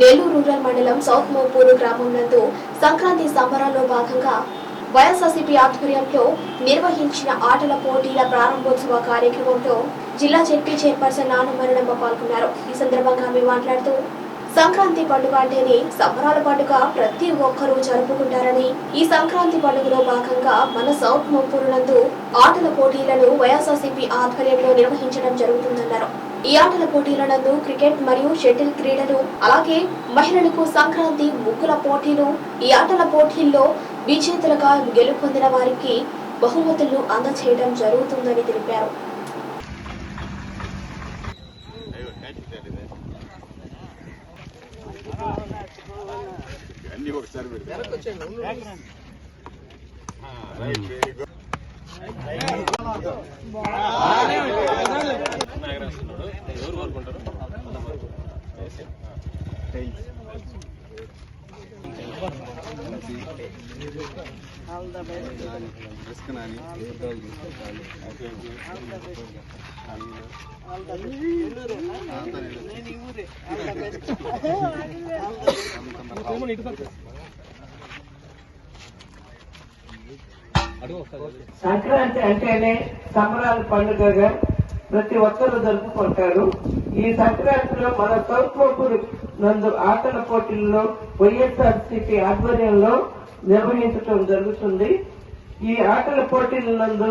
Nellore rural మండలం south Mopuru గ్రామం నందు సంక్రాంతి సంబరాల్లో భాగంగా వైఎస్ఆర్సీపీ ఆధ్వర్యంలో నిర్వహించిన ఆటల పోటీల ప్రారంభోత్సవ కార్యక్రమంలో జిల్లా జడ్పీ చైర్పర్సన్ నానమరణమ్మ పాల్గొన్నారు. ఈ సందర్భంగా ఆమె మాట్లాడుతూ సంక్రాంతి పండుగ అంటేనే సంబరాల పండుగ ప్రతి ఒక్కరూ జరుపుకుంటారని ఈ సంక్రాంతి పండుగలో భాగంగా మన సౌత్ మోపూరు నందు ఆటల పోటీలను వైఎస్ఆర్సీపీ ఆధ్వర్యంలో నిర్వహించడం జరుగుతుందన్నారు. ఈ ఆటల పోటీల నందు క్రికెట్ మరియు షటిల్ క్రీడలు అలాగే మహిళలకు సంక్రాంతి ముగ్గుల పోటీలు ఈ ఆటల పోటీల్లో విజేతలుగా గెలుపొందిన వారికి బహుమతులు అందజేయడం జరుగుతుందని తెలిపారు. అన్ని సంక్రాంతి అంటేనే సంబరాల పండుగగా ప్రతి ఒక్కరు జరుపుకుంటారు. ఈ సంక్రాంతిలో మన సౌత్ నందు ఆటల పోటీల్లో వైఎస్ఆర్ సిపి ఆధ్వర్యంలో నిర్వహించడం జరుగుతుంది. ఈ ఆటల పోటీల నందు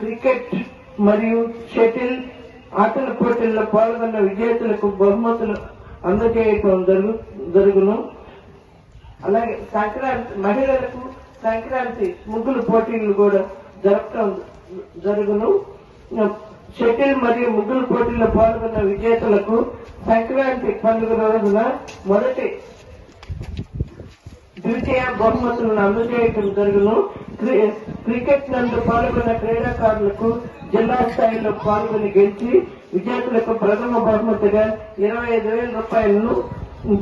క్రికెట్ మరియు షటిల్ ఆటల పోటీల్లో పాల్గొన్న విజేతలకు బహుమతులు అందజేయటం జరుగు జరుగును. అలాగే సంక్రాంతి మహిళలకు సంక్రాంతి ముగ్గులు పోటీలు కూడా జరపడం జరుగును. షటిల్ మరియు ముగ్గులు పోటీల్లో పాల్గొన్న విజేతలకు సంక్రాంతి పండుగ రోజున మొదటి ద్వితీయ బహుమతులను అందజేయటం జరుగును. క్రికెట్ నందు పాల్గొన్న క్రీడాకారులకు జిల్లా స్థాయిలో పాల్గొని గెలిచి విజేతలకు ప్రథమ బహుమతిగా ఇరవై ఐదు వేల రూపాయలను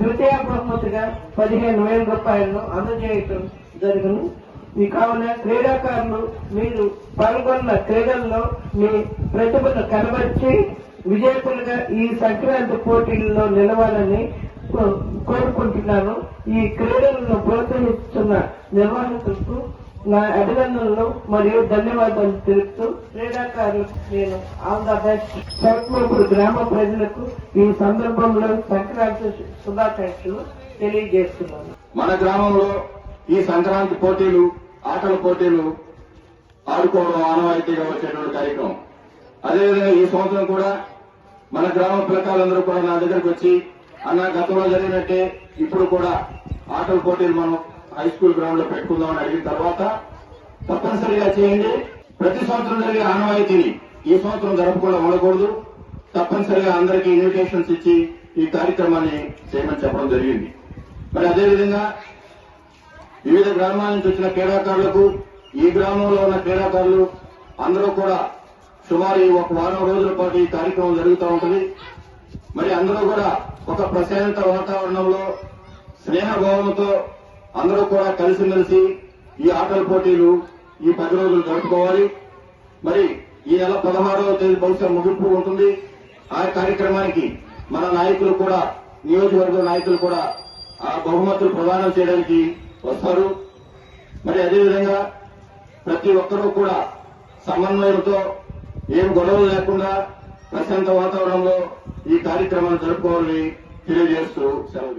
ద్వితీయ బహుమతిగా పదిహేను వేల రూపాయలను అందజేయటం జరుగును. ఈ కావున క్రీడాకారులు మీరు పాల్గొన్న క్రీడల్లో మీ ప్రతిభను కనబర్చి విజేతలుగా ఈ సంక్రాంతి పోటీల్లో నిలవాలని కో- కోరుకుంటున్నాను. ఈ క్రీడలను ప్రోత్సహిస్తున్న నిర్వాహకులకు నా అభినందనలు మరియు ధన్యవాదాలు తెలుపుతూ క్రీడాకారులకు నేను ఆల్ ద బెస్ట్ గ్రామ ప్రజలకు ఈ సందర్భంలో సంక్రాంతి శుభాకాంక్షలు తెలియజేస్తున్నాను. మన గ్రామంలో ఈ సంక్రాంతి పోటీలు ఆటల పోటీలు ఆడుకోవడం ఆనవాయితీగా వచ్చేటువంటి కార్యక్రమం. అదేవిధంగా ఈ సంవత్సరం కూడా మన గ్రామ పిల్లకాయలందరూ కూడా నా దగ్గరకు వచ్చి అన్న గతంలో జరిగినట్టే ఇప్పుడు కూడా ఆటల పోటీలు మనం హై స్కూల్ గ్రౌండ్లో పెట్టుకుందామని అడిగిన తర్వాత తప్పనిసరిగా చేయండి. ప్రతి సంవత్సరం జరిగే ఆనవాయితీని ఈ సంవత్సరం జరపకుండా ఉండకూడదు. తప్పనిసరిగా అందరికీ ఇన్విటేషన్స్ ఇచ్చి ఈ కార్యక్రమాన్ని చేయమని చెప్పడం జరిగింది. మరి అదేవిధంగా వివిధ గ్రామాల నుంచి వచ్చిన క్రీడాకారులకు ఈ గ్రామంలో ఉన్న క్రీడాకారులు అందరూ కూడా సుమారు ఒక వారం రోజుల పాటు ఈ కార్యక్రమం జరుగుతూ ఉంటుంది. మరి అందరూ కూడా ఒక ప్రశాంత వాతావరణంలో స్నేహభావంతో అందరూ కూడా కలిసిమెలిసి ఈ ఆటల పోటీలు ఈ పది రోజులు జరుపుకోవాలి. మరి ఈ నెల పదహారవ తేదీ బహుశా ముగింపు ఉంటుంది. ఆ కార్యక్రమానికి మన నాయకులు కూడా నియోజకవర్గ నాయకులు కూడా ఆ బహుమతులు ప్రదానం చేయడానికి వస్తారు. మరి అదేవిధంగా ప్రతి ఒక్కరూ కూడా సమన్వయంతో ఏం గొడవలు లేకుండా ప్రశాంత వాతావరణంలో ఈ కార్యక్రమాన్ని జరుపుకోవాలని తెలియజేస్తూ సెలవు